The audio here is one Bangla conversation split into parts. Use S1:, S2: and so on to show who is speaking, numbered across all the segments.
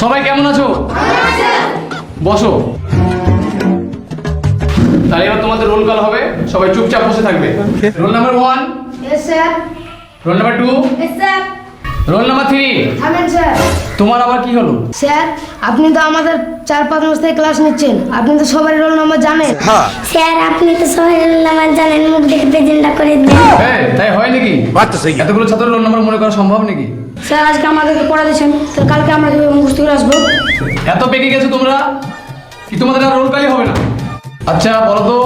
S1: সবাই কেমন আছো? বসো। তাহলে এবার তোমাদের রোল কল হবে। সবাই চুপচাপ বসে থাকবে। Roll number one roll number two roll number three
S2: sir
S1: তোমার আবার কি হলো?
S2: স্যার আপনি তো আমাদের চার পাঁচ মাস থেকে ক্লাস নিচ্ছেন। আপনি তো সবার রোল নাম্বার জানেন।
S3: স্যার আপনি তো সবার রোল নাম্বার জানেন। মুখ দেখে প্রেজেন্টটা করে দিন।
S1: হ্যাঁ তাই হয় নাকি?
S4: বাচ্চা সেই
S1: এতগুলো ছাত্র রোল নাম্বার মনে করা সম্ভব নাকি?
S2: স্যার আজকে আমাদেরকে পড়া দিয়েছেন তো কালকে আমরা কীভাবে মুখস্থ করে আসব?
S1: এত পেকে গেছো তোমরা কি তোমাদের আর রোল হবে না? আচ্ছা বলো তো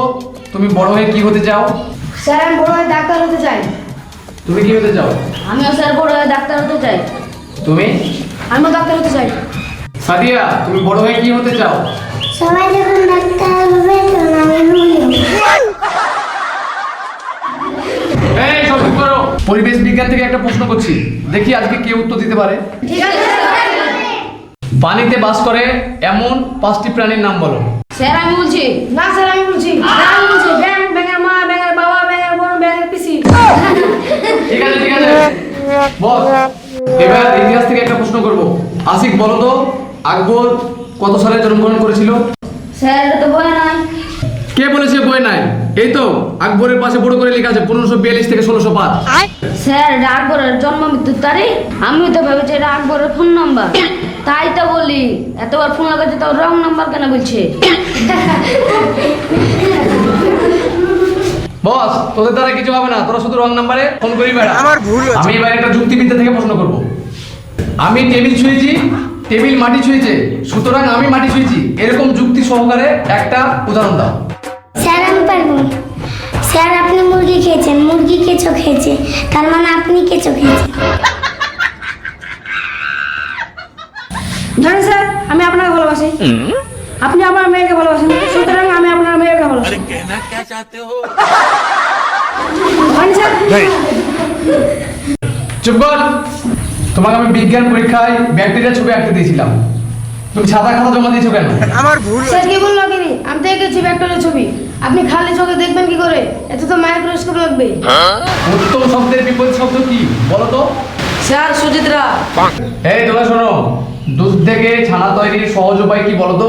S1: তুমি বড় হয়ে কি হতে চাও?
S2: স্যার আমি বড় হয়ে ডাক্তার হতে চাই।
S1: তুমি কি হতে চাও?
S2: আমিও স্যার বড় হয়ে ডাক্তার হতে চাই।
S1: তুমি?
S2: আমিও ডাক্তার হতে চাই।
S1: সাদিয়া তুমি বড় হয়ে কি হতে চাও?
S3: সবাই যখন
S1: পরিবেশ বিজ্ঞান থেকে একটা প্রশ্ন করছি। দেখি আজকে কে উত্তর দিতে পারে। পানিতে বাস করে এমন পাঁচটি প্রাণীর নাম বলো।
S2: স্যার আমি বলছি। না স্যার আমি বলছি। স্যার আমি বলছি। ব্যাং ব্যাঙের মা ব্যাঙের বাবা ব্যাঙের বোন ব্যাঙের পিসি।
S1: ঠিক আছে ঠিক আছে। বস এবার ইতিহাস থেকে একটা প্রশ্ন করব। আশিক বলো তো আকবর কত সালে জন্মগ্রহণ করেছিল?
S2: স্যার এটা তো বলে নাই।
S1: কে বলেছে বই নাই? এই তো আকবরের পাশে বড় করে লেখা আছে পনেরোশো বিয়াল্লিশ থেকে ষোলোশো পাঁচ।
S2: স্যার এটা আকবরের জন্ম মৃত্যুর তারিখ? আমি তো ভেবেছি এটা আকবরের ফোন নাম্বার তাই তো বলি এতবার ফোন লাগাচ্ছে তো রং নাম্বার কেন বলছে?
S1: বস তোদের দ্বারা কিছু হবে না তোরা শুধু রং নাম্বারে ফোন করি বেড়া।
S4: আমার ভুল
S1: আমি এবার একটা যুক্তিবিদ্যা থেকে প্রশ্ন করব। আমি টেবিল ছুঁয়েছি টেবিল মাটি ছুঁয়েছে সুতরাং আমি মাটি ছুঁয়েছি। এরকম যুক্তি সহকারে একটা উদাহরণ দাও।
S3: স্যার আমি পারব স্যার আপনি মুরগি খেয়েছেন মুরগি কেঁচো খেয়েছে। তার মানে আপনি কেঁচো খেয়েছেন।
S2: জানেন স্যার আমি আপনাকে ভালোবাসি। আপনি আমার মেয়েকে ভালোবাসেন সুতরাং আমি আপনার মেয়েকে ভালোবাসি।
S1: চুপ কর। তোমাকে আমি বিজ্ঞান পরীক্ষায় ব্যাকটেরিয়া ছবি আঁকতে দিয়েছিলাম। তুমি সাদা খাতা জমা দিয়েছ কেন?
S4: আমার ভুল।
S2: স্যার কি বলল কি আমি তো এঁকেছি ব্যাকটেরিয়া ছবি। আপনি খালি চোখে দেখবেন কি করে? এতে তো মাইক্রোস্কোপ লাগবে।
S1: উত্তম শব্দের বিপরীত শব্দ কি? বলো তো।
S2: স্যার সুচিত্রা।
S1: এই তোমরা শোনো। দুধ থেকে ছানা তৈরির সহজ উপায় কি বলো তো?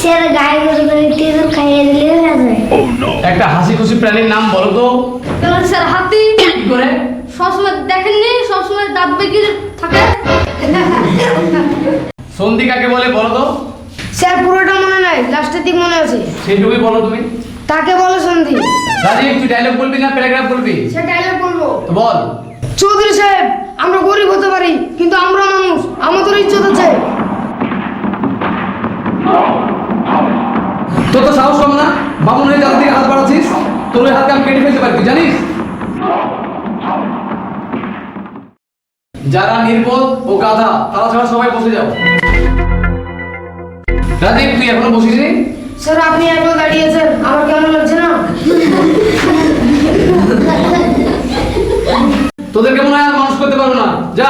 S3: স্যার গায়ে গরু করে তেঁতুল খাইয়ে দিলে হয়ে যাবে।
S1: একটা হাসি খুশি প্রাণীর নাম বলো তো।
S2: স্যার হাতি?
S1: কি করে?
S2: সবসময় দেখেননি? সবসময় দাঁত বেঁকে থাকে?
S1: সন্ধি কাকে বলে বলো তো।
S2: স্যার পুরোটা মনে নাই লাস্টের দিক মনে আছে।
S1: সেইটুকুই বলো তুমি।
S2: তাকে বলো সন্ধি।
S1: রাজীব তুই ডায়লগ বলবি না প্যারাগ্রাফ বলবি?
S2: সে ডায়লগ বলব।
S1: তো বল।
S2: চৌধুরী সাহেব আমরা গরিব হতে পারি কিন্তু আমরা মানুষ আমাদের ইজ্জত আছে।
S1: তোর তো সাহস কম না? বামুন হয়ে যাদের দিকে হাত বাড়াচ্ছিস? তোর ওই হাতকে আমি কেটে ফেলতে পারি জানিস? যারা নির্বোধ ও গাধা তারা ছাড়া সবাই বসে যাও। রাজীব তুই এখনও বসিস নি?
S2: স্যার আপনি এত দাঁড়িয়েছেন আমার কেমন লাগছে না?
S1: তোদেরকে মনে হয় আর মানুষ করতে পারব না। যা।